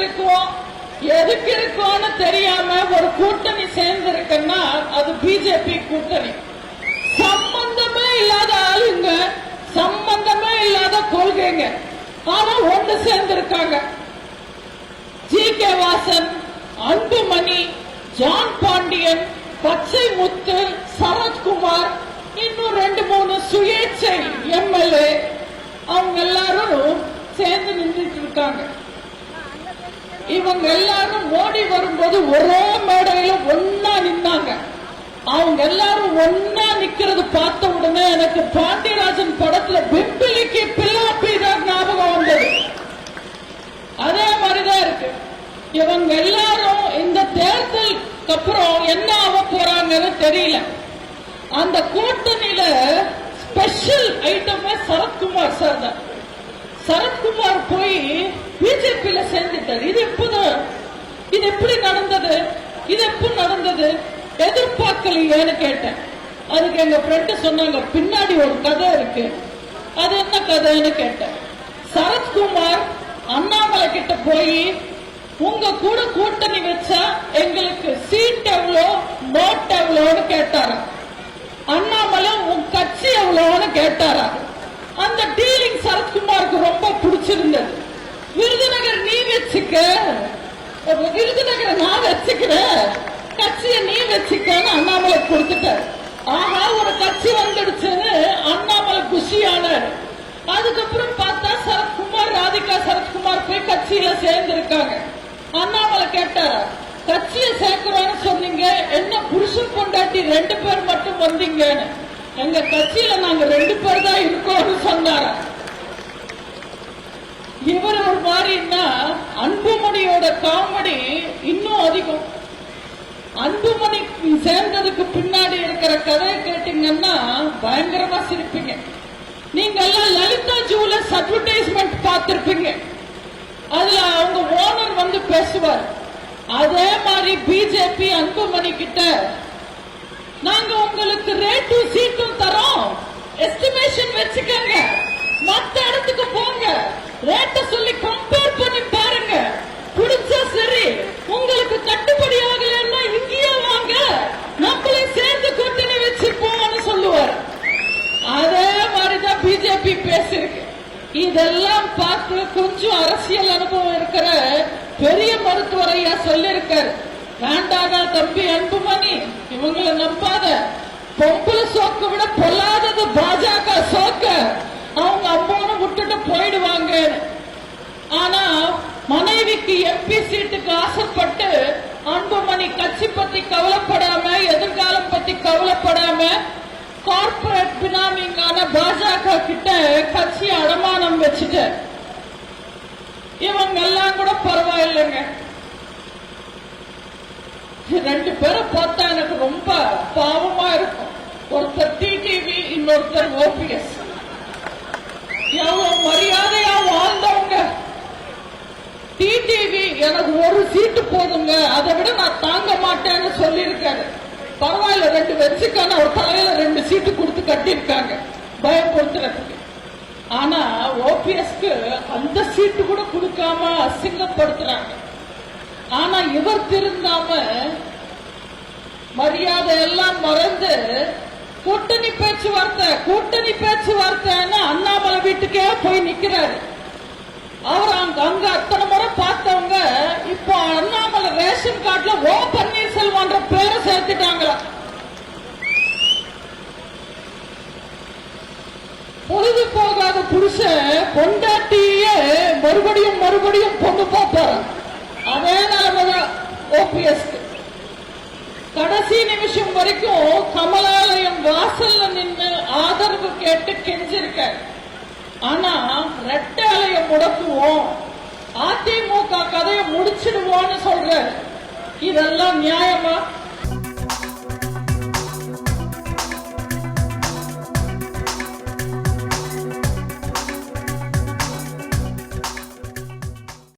இருக்கோம்? எதுக்கு இருக்கோம்னு தெரியாம ஒரு கூட்டணி சேர்ந்திருக்குன்னா அது பிஜேபி கூட்டணி. சம்பந்தமே இல்லாத ஆளுங்க சம்பந்தமே இல்லாத கொள்கைங்க. ஆனா ஒன்று சேர்ந்திருக்காங்க. G K Vasan Anbumani John Pandian Pachamuthu Sarathkumar இன்னும் ரெண்டு மூணு சுயேட்சை எம்எல்ஏ அவங்க எல்லாரும் சேர்ந்து நின்றுட்டு இருக்காங்க. இவங்க எல்லாரும் மோடி வரும்போது ஒரே மேடையில ஒன்னா நின்னாங்க. அவங்க எல்லாரும் ஒன்னா நிக்கிறது பார்த்த உடனே எனக்கு பாண்டியராஜன் படத்துல பிம்பிலிக்கு பில்லாப்பி தான் ஞாபகம் வந்தது. அதே மாதிரிதான் இருக்கு. இவங்க எல்லாரும் இந்த தேர்தலுக்கு அப்புறம் என்ன ஆக போறாங்கன்னு தெரியல. அந்த கூட்டணியில ஸ்பெஷல் ஐட்டமே சரத்குமார் சார் தான். சரத்குமார் போய் பிஜேபியில சேர்ந்துட்டார். இது எப்போதான் இது எப்படி நடந்தது? இது எப்போ நடந்தது? எதிர்பார்க்கலையேன்னு கேட்டேன். அதுக்கு எங்க ஃப்ரெண்டு சொன்னாங்க பின்னாடி ஒரு கதை இருக்கு. அது என்ன கதைன்னு கேட்டேன். சரத்குமார் அண்ணாமலை கிட்ட போய் உங்க கூட கூட்டணி வச்சா எங்களுக்கு சீட் எவ்வளோ நோட் எவ்வளோன்னு கேட்டாரா அண்ணாமலை உன் கட்சி எவ்வளோன்னு கேட்டாரா அந்த டீலிங் சரத்குமாருக்கு ரொம்ப பிடிச்சிருந்தது விருதுநகர் நீ வச்சுக்க விருதுநகரை நான் வச்சுக்கிறேன் கட்சியை நீ வச்சுக்கன்னு அண்ணாமலை கொடுத்துட்டார். ஆஹா ஒரு கட்சி வந்துடுச்சுன்னு அண்ணாமலை குஷியானார். அதுக்கப்புறம் பார்த்தா சரத்குமார் ராதிகா சரத்குமார் போய் கட்சியில சேர்ந்திருக்காங்க. அண்ணாமலை கேட்டார் கட்சியை சேர்க்கிறோன்னு சொன்னீங்க. என்ன புருஷன் பொண்டாட்டி ரெண்டு பேர் மட்டும் வந்தீங்கன்னு. எங்க கட்சியில நாங்க ரெண்டு பேர் தான் இருக்கோம்னு சொன்ன இவர் ஒரு மாதிரின்னா அவரோட காமெடி இன்னும் அதிகம். அன்புமணி சேர்ந்ததுக்கு பின்னாடி இருக்கிற கதையை கேட்டீங்கன்னா பயங்கரமா சிரிப்பீங்க. நீங்க எல்லாம் லலிதா ஜூல அட்வர்டைஸ்மெண்ட் பார்த்திருப்பீங்க. அதுல அவங்க ஓனர் வந்து பேசுவார். அதே மாதிரி பிஜேபி அன்புமணி கிட்ட நாங்க உங்களுக்கு ரேட்டும் சீட்டும் தரோம். எஸ்டிமேஷன் கட்டுப்படி ஆகலைன்னா இங்கேயே வாங்க. நம்மளே சேர்ந்து கூட்டணி வச்சுப்போம்னு சொல்லுவார். அதே மாதிரிதான் பிஜேபி பேசிருக்கு இதெல்லாம் பார்த்து கொஞ்சம் அரசியல் அனுபவம் இருக்கிற பெரிய மருத்துவர் ஐயா சொல்லியிருக்காரு. வேண்டாடா தம்பி அன்புமணி? இவங்களை நம்பாத. பொம்பளை சோக்க விட பொல்லாதது பாஜக சோக்க. அவங்க அம்மாவை விட்டுட்டு போயிடுவாங்க ஆனா மனைவிக்கு எம்பி சீட்டுக்கு ஆசைப்பட்டு அன்புமணி கட்சி பத்தி கவலைப்படாம எதிர்காலம் பத்தி கவலைப்படாம கார்பரேட் பினாமிங்கான பாஜக கிட்ட கட்சி அடமானம் வச்சுட்டு இவங்க எல்லாம் கூட பரவாயில்லைங்க. ரெண்டு பேரும் பார்த்தா எனக்கு ரொம்ப பாவமா இருக்கும். ஒருத்தர் டிடிவி இன்னொருத்தர் ஓபிஎஸ் எனக்கு ஒரு சீட்டு போதுங்க. அதை விட நான் தாங்க மாட்டேன்னு சொல்லியிருக்காரு. பரவாயில்ல ரெண்டு வெச்சுக்கான ஒரு தலையில ரெண்டு சீட்டு கொடுத்து கட்டியிருக்காங்க. பயப்படுத்துறதுக்கு ஆனா ஓபிஎஸ்க்கு அந்த சீட்டு கூட கொடுக்காம அசிங்கப்படுத்துறாங்க. ஆனா இவர் திருந்தாம மரியாதை எல்லாம் மறந்து கூட்டணி பேச்சுவார்த்தை கூட்டணி பேச்சுவார்த்தைன்னு அண்ணாமலை வீட்டுக்கே போய் நிக்கிறாரு. அவர் அங்க அங்க அத்தனை முறை பார்த்தவங்க இப்போ அண்ணாமலை ரேஷன் கார்டுல ஓ பன்னீர்செல்வம்ன்ற பேரை சேர்த்துட்டாங்களா? பொழுது போகாத புருஷ பொண்டாட்டியே மறுபடியும் மறுபடியும் பொண்ணு பார்ப்பாரு அதே நிலைமைதான் ஓபிஎஸ்க்கு கடைசி நிமிஷம் வரைக்கும் கமலாலயம் வாசல்ல நின்று ஆதரவு கேட்டு கெஞ்சிருக்க ஆனா ரெட்டாலயம் முடக்குவோம். அதிமுக கதையை முடிச்சிடுவோம்னு சொல்ற இதெல்லாம் நியாயமா?